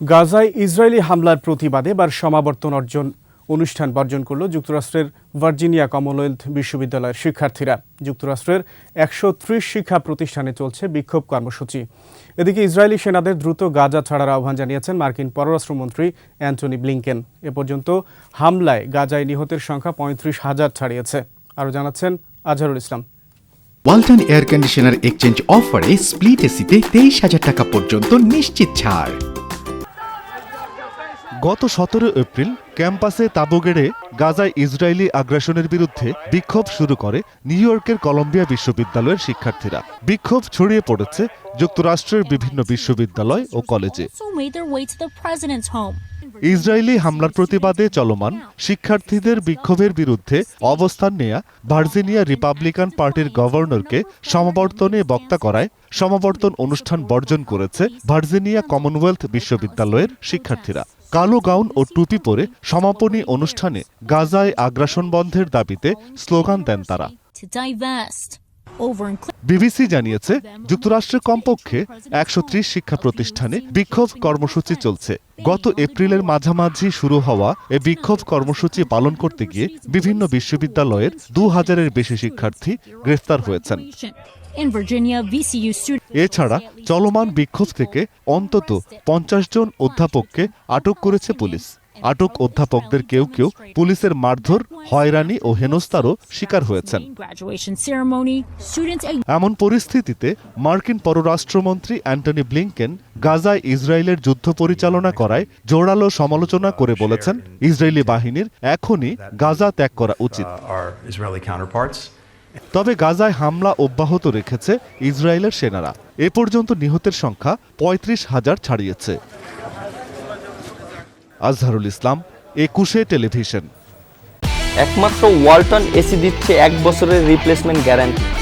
গাজায় ইসরায়েলি হামলার প্রতিবাদে এবার সমাবর্তন অর্জন অনুষ্ঠান বর্জন করল যুক্তরাষ্ট্রের ভার্জিনিয়া কমনওয়েলথ বিশ্ববিদ্যালয়ের শিক্ষার্থীরা। যুক্তরাষ্ট্রের একশো ত্রিশ শিক্ষা প্রতিষ্ঠানে চলছে বিক্ষোভ কর্মসূচি। এদিকে ইসরায়েলি সেনাদের দ্রুত গাজা ছাড়ার আহ্বান জানিয়েছেন মার্কিন পররাষ্ট্রমন্ত্রী অ্যান্টনি ব্লিংকেন। এ পর্যন্ত হামলায় গাজায় নিহতের সংখ্যা পঁয়ত্রিশ হাজার ছাড়িয়েছে। আরও জানাচ্ছেন Azharul Islam. Walton air conditioner exchange অফারে স্প্লিট এসিতে তেইশ হাজার টাকা পর্যন্ত নিশ্চিত ছাড়। গত সতেরো এপ্রিল ক্যাম্পাসে তাঁবু গেড়ে গাজায় ইসরায়েলি আগ্রাসনের বিরুদ্ধে বিক্ষোভ শুরু করে নিউ ইয়র্কের কলম্বিয়া বিশ্ববিদ্যালয়ের শিক্ষার্থীরা। বিক্ষোভ ছড়িয়ে পড়েছে যুক্তরাষ্ট্রের বিভিন্ন বিশ্ববিদ্যালয় ও কলেজে. ইসরায়েলি হামলার প্রতিবাদে চলমান শিক্ষার্থীদের বিক্ষোভের বিরুদ্ধে অবস্থান নেয়া ভার্জিনিয়া রিপাবলিকান পার্টির গভর্নরকে সমাবর্তনে বক্তা করায় সমাবর্তন অনুষ্ঠান বর্জন করেছে ভার্জিনিয়া কমনওয়েলথ বিশ্ববিদ্যালয়ের শিক্ষার্থীরা। কালো গাউন ও টুপি পরে সমাপনী অনুষ্ঠানে গাজায় আগ্রাসন বন্ধের দাবিতে স্লোগান দেন তারা। বিবিসি জানিয়েছে যুক্তরাষ্ট্রে কমপক্ষে একশো ত্রিশ শিক্ষা প্রতিষ্ঠানে বিক্ষোভ কর্মসূচি চলছে। গত এপ্রিলের মাঝামাঝি শুরু হওয়া এ বিক্ষোভ কর্মসূচি পালন করতে গিয়ে বিভিন্ন বিশ্ববিদ্যালয়ের দু হাজারের বেশি শিক্ষার্থী গ্রেফতার হয়েছেন। এছাড়া চলমান বিক্ষোভ থেকে অন্তত পঞ্চাশ জন অধ্যাপককে আটক করেছে পুলিশ। আটক অধ্যাপকদের কেউ কেউ পুলিশের মারধর হয়রানি ও হেনস্তারও শিকার হয়েছেন। এমন পরিস্থিতিতে মার্কিন পররাষ্ট্রমন্ত্রী অ্যান্টনি ব্লিংকেন গাজায় ইসরায়েলের যুদ্ধ পরিচালনা করায় জোরালো সমালোচনা করে বলেছেন ইসরায়েলি বাহিনীর এখনই গাজা ত্যাগ করা উচিত। তবে গাজায় হামলা অব্যাহত রেখেছে ইসরায়েলের সেনারা। এ পর্যন্ত নিহতের সংখ্যা পঁয়ত্রিশ হাজার ছাড়িয়েছে। আজহারুল ইসলাম, একুশে টেলিভিশন। একমাত্র ওয়ালটন এসি দিচ্ছে এক বছরের রিপ্লেসমেন্ট গ্যারান্টি